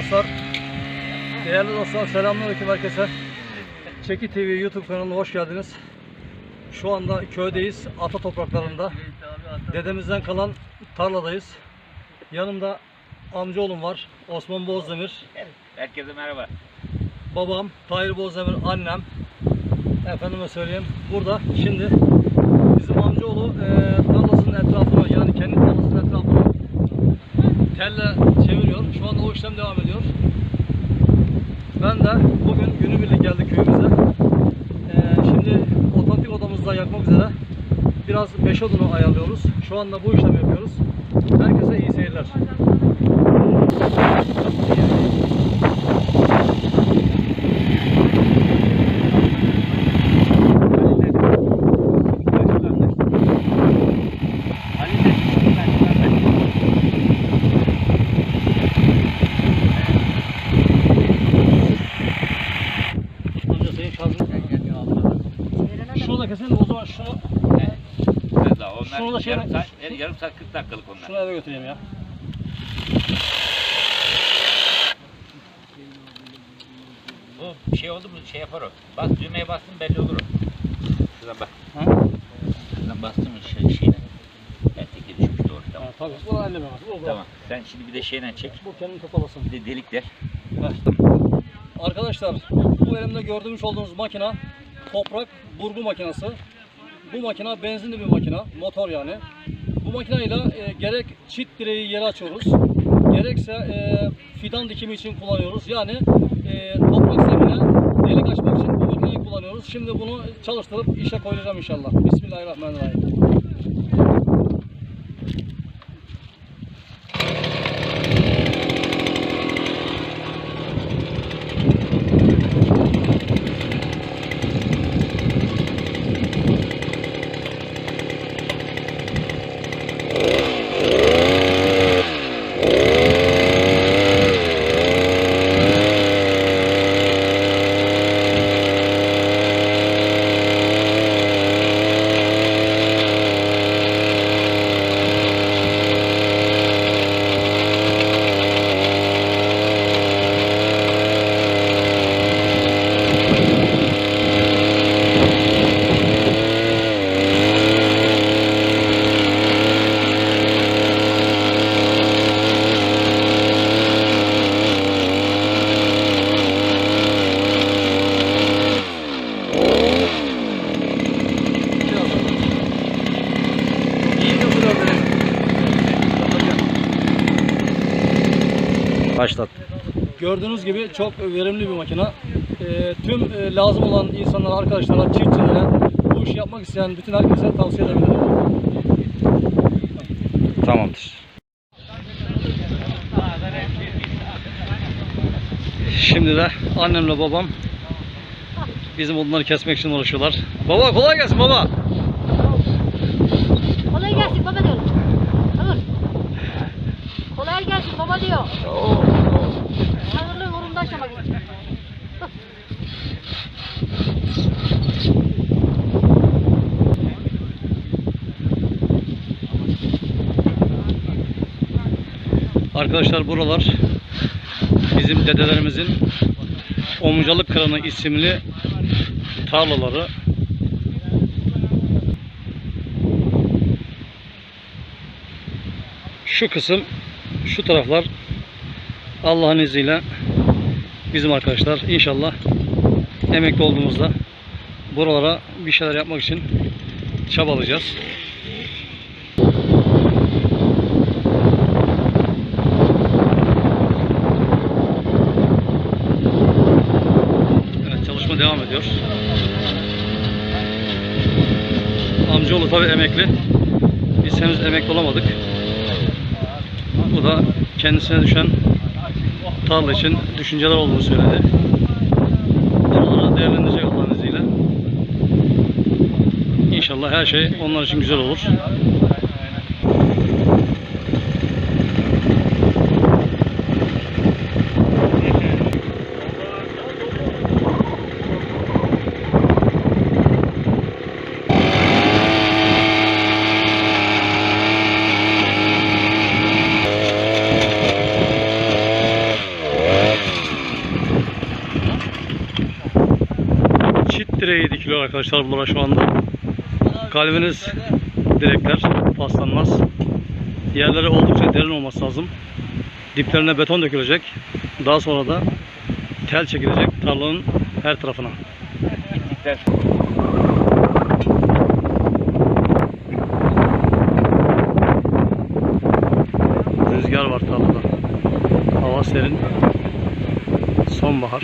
dostlar. Değerli dostlar selamünaleyküm herkese. Çeki TV YouTube kanalına hoş geldiniz. Şu anda köydeyiz. Ata topraklarında. Dedemizden kalan tarladayız. Yanımda amcaoğlum var. Osman Bozdemir. Herkese merhaba. Babam Tahir Bozdemir, annem. Efendime söyleyeyim. Burada şimdi bizim amcaoğlu e, tarlasının etrafını yani kendi tarlasının etrafını telle. İşlem devam ediyor. Ben de bugün günübirlik geldik köyümüze. Ee, şimdi otomatik odamızda yakmak üzere biraz beş odunu ayarlıyoruz. Şu anda bu işlemi yapıyoruz. Herkese iyi seyirler. Amca senin şarjın. Şunu da keselim o zaman şunu, Onlar Şunu da yarım, saat, yarım saat 40 dakikalık onlar. şunu eve götüreyim ya. Bu şey oldu mu şey yapar o. Bas düğmeye bastın belli olur o. Şuradan bak. Ha? Şuradan bastın mı şey, şeyine. Evet teki düşmüş doğru tamam. Ha, tabii. Bunu anneme bak. Bu, Tamam. Sen şimdi bir de şeyle çek. bu kendini toparlasın. Bir de delikler. Ver. Arkadaşlar bu elimde gördüğünüz olduğunuz makina toprak burgu makinesi. Bu makina benzinli bir makina, motor yani. Bu makinayla e, gerek çit direği yere açıyoruz, gerekse e, fidan dikimi için kullanıyoruz. Yani e, toprak zemine delik açmak için bu makinayı kullanıyoruz. Şimdi bunu çalıştırıp işe koyacağım inşallah. Bismillahirrahmanirrahim. Başlat. Gördüğünüz gibi çok verimli bir makine. Ee, tüm e, lazım olan insanlara, arkadaşlara, çiftçilere, bu işi yapmak isteyen bütün herkese tavsiye edebilirim. Tamamdır. Şimdi de annemle babam bizim odunları kesmek için uğraşıyorlar. Baba kolay gelsin baba. Kolay gelsin baba diyor. Kolay gelsin baba diyor. Hazırlığın uğrunda aşamak için. Arkadaşlar buralar bizim dedelerimizin Omcalık Kıranı isimli tarlaları. Şu kısım, şu taraflar Allah'ın izniyle bizim arkadaşlar inşallah emekli olduğumuzda buralara bir şeyler yapmak için çabalayacağız. Evet çalışma devam ediyor. Amcaoğlu tabi emekli. Biz henüz emekli olamadık. Bu da kendisine düşen tarla için düşünceler olduğunu söyledi. Oraları değerlendirecek Allah'ın izniyle. İnşallah her şey onlar için güzel olur. Dökülüyor arkadaşlar bunlara şu anda. Kalbiniz direkler paslanmaz. Yerleri oldukça derin olması lazım. Diplerine beton dökülecek. Daha sonra da tel çekilecek tarlanın her tarafına. Gittikten Rüzgar var tarlada. Hava serin. Sonbahar.